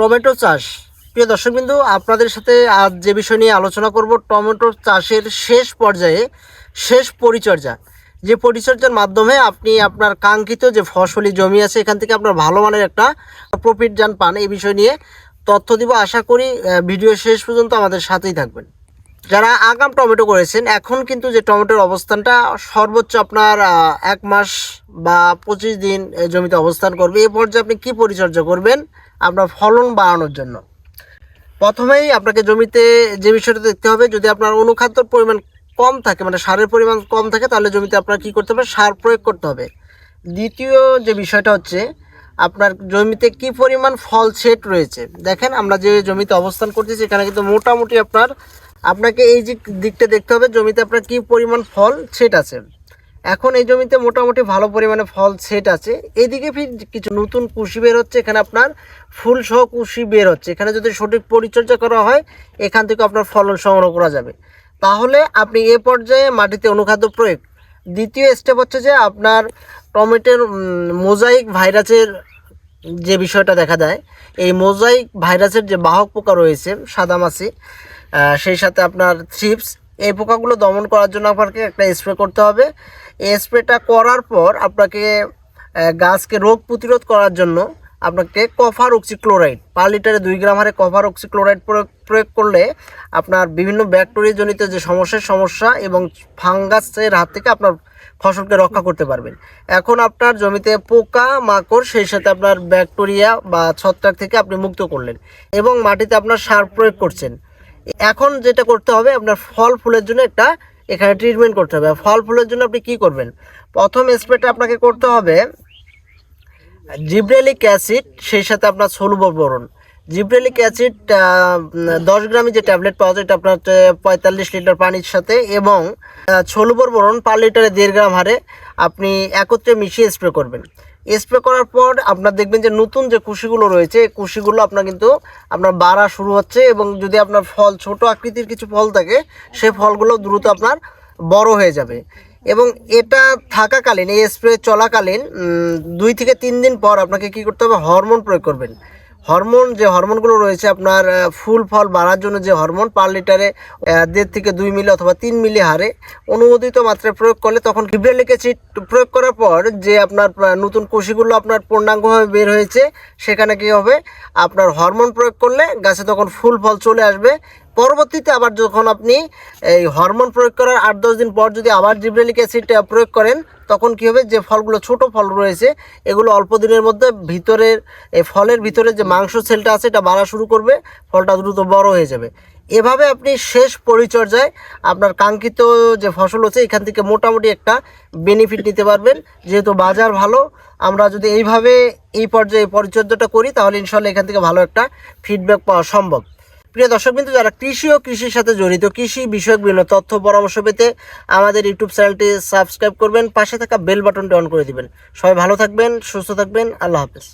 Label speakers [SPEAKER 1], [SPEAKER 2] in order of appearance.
[SPEAKER 1] Tomato চাষ। প্রিয় দর্শকবিন্দু, আপনাদের সাথে আজ যে বিষয় নিয়ে আলোচনা করব, টমেটো চাষের শেষ পর্যায়ে শেষ পরিচর্যা। যে পরিচর্যার মাধ্যমে আপনি আপনার কাঙ্ক্ষিত যে ফসলি জমি আছে, এখান থেকে আপনার ভালো মানের একটা প্রফিট যান পান, এই বিষয় নিয়ে তথ্য দিব। আশা করি ভিডিও শেষ পর্যন্ত আমাদের সাথেই থাকবেন। যারা আগাম টমেটো করেছেন, এখন কিন্তু যে টমেটোর অবস্থানটা সর্বোচ্চ আপনার এক মাস বা পঁচিশ দিন জমিতে অবস্থান করবে। এই পর্যায়ে আপনি কি পরিচর্যা করবেন? আপনার ফলন বাড়ানোর জন্য। প্রথমেই আপনাকে জমিতে যে বিষয়টা দেখতে হবে, যদি আপনার অনুখাদ্যর পরিমাণ কম থাকে মানে সারের পরিমাণ কম থাকে, তাহলে জমিতে আপনার কি করতে হবে? সার প্রয়োগ করতে হবে। দ্বিতীয় যে বিষয়টা হচ্ছে, আপনার জমিতে কি পরিমাণ ফল সেট রয়েছে? দেখেন, আমরা যে জমিতে অবস্থান করতেছি, এখানে কিন্তু মোটামুটি আপনার আপনাকে এই যে দিকটা দেখতে হবে, জমিতে আপনার কি পরিমাণ ফল সেট আছে? এখন এই জমিতে মোটামুটি ভালো পরিমাণে ফল সেট আছে। এদিকে ফির কিছু নতুন কুশি বের হচ্ছে, এখানে আপনার ফুল সহ কুশি বের হচ্ছে। এখানে যদি সঠিক পরিচর্যা করা হয়, এখান থেকে আপনার ফলন সংগ্রহ করা যাবে। তাহলে আপনি এ পর্যায়ে মাটিতে অনুখাদ্য প্রয়োগ। দ্বিতীয় স্টেপ হচ্ছে যে আপনার টমেটোর মোজাইক ভাইরাসের যে বিষয়টা দেখা দেয় এই মোজাইক ভাইরাসের যে বাহক পোকা রয়েছে, সাদামাছি সেই সাথে আপনার থ্রিপস এই পোকাগুলো দমন করার জন্য আপনাকে একটা স্প্রে করতে হবে। এই স্প্রেটা করার পর আপনাকে গাছকে রোগ প্রতিরোধ করার জন্য আপনাকে কফার অক্সিক্লোরাইড, পার লিটারে দুই গ্রাম হারে কফার অক্সিক্লোরাইড প্রয়োগ প্রয়োগ করলে আপনার বিভিন্ন ব্যাকটেরিয়াজনিত যে সমস্যার সমস্যা এবং ফাঙ্গাসের হাত থেকে আপনার ফসলকে রক্ষা করতে পারবেন। এখন আপনার জমিতে পোকা, মাকড়, সেই সাথে আপনার ব্যাকটেরিয়া বা ছত্রাক থেকে আপনি মুক্ত করলেন এবং মাটিতে আপনার সার প্রয়োগ করছেন। এখন যেটা করতে হবে, আপনার ফল ফুলের জন্য একটা এখানে ট্রিটমেন্ট করতে হবে। ফল ফুলের জন্য আপনি কি করবেন? প্রথম স্প্রেটা আপনাকে করতে হবে জিব্রেলিক অ্যাসিড, সেই সাথে আপনার সলুবর বরণ জিব্রেলিক অ্যাসিড দশ গ্রামে যে ট্যাবলেট পাওয়া যায়, এটা আপনার পঁয়তাল্লিশ লিটার পানির সাথে এবং সলুবর বরণ পার লিটারে দেড় গ্রাম হারে আপনি একত্রে মিশিয়ে স্প্রে করবেন। স্প্রে করার পর আপনার দেখবেন যে নতুন যে কুশিগুলো রয়েছে, এই কুশিগুলো আপনার কিন্তু আপনার বাড়া শুরু হচ্ছে এবং যদি আপনার ফল ছোট আকৃতির কিছু ফল থাকে, সে ফলগুলো দ্রুত আপনার বড় হয়ে যাবে। এবং এটা থাকাকালীন, এই স্প্রে চলাকালীন দুই থেকে তিন দিন পর আপনাকে কি করতে হবে? হরমোন প্রয়োগ করবেন। হরমোন, যে হরমোনগুলো রয়েছে আপনার ফুল ফল বাড়ার জন্য যে হরমোন পার লিটারে দেড় থেকে দুই মিলি অথবা তিন মিলি হারে অনুমোদিত মাত্রায় প্রয়োগ করলে তখন গিব্রেলিক অ্যাসিড প্রয়োগ করার পর যে আপনার নতুন কুশিগুলো আপনার পূর্ণাঙ্গভাবে বের হয়েছে, সেখানে কী হবে? আপনার হরমোন প্রয়োগ করলে গাছে তখন ফুল ফল চলে আসবে পরবর্তীতে আবার যখন আপনি এই হরমোন প্রয়োগ করার আট দশ দিন পর যদি আবার জিব্রেলিক অ্যাসিড প্রয়োগ করেন, তখন কি হবে? যে ফলগুলো, ছোট ফল রয়েছে, এগুলো অল্প দিনের মধ্যে ভিতরের, এই ফলের ভিতরে যে মাংস সেলটা আছে, এটা বাড়া শুরু করবে, ফলটা দ্রুত বড় হয়ে যাবে। এভাবে আপনি শেষ পরিচর্যায় আপনার কাঙ্ক্ষিত যে ফসল হচ্ছে, এখান থেকে মোটামুটি একটা বেনিফিট নিতে পারবেন। যেহেতু বাজার ভালো, আমরা যদি এইভাবে এই পর্যায়ে পরিচর্যাটা করি, তাহলে ইনশাল্লাহ এখান থেকে ভালো একটা ফিডব্যাক পাওয়া সম্ভব। প্রিয় দর্শক বিন্দু, যারা কৃষি ও কৃষির সাথে জড়িত, কৃষি বিষয়ক বিভিন্ন তথ্য পরামর্শ পেতে আমাদের ইউটিউব চ্যানেলটি সাবস্ক্রাইব করবেন, পাশে থাকা বেল বাটনটি অন করে দিবেন। সবাই ভালো থাকবেন, সুস্থ থাকবেন, আল্লাহ হাফেজ।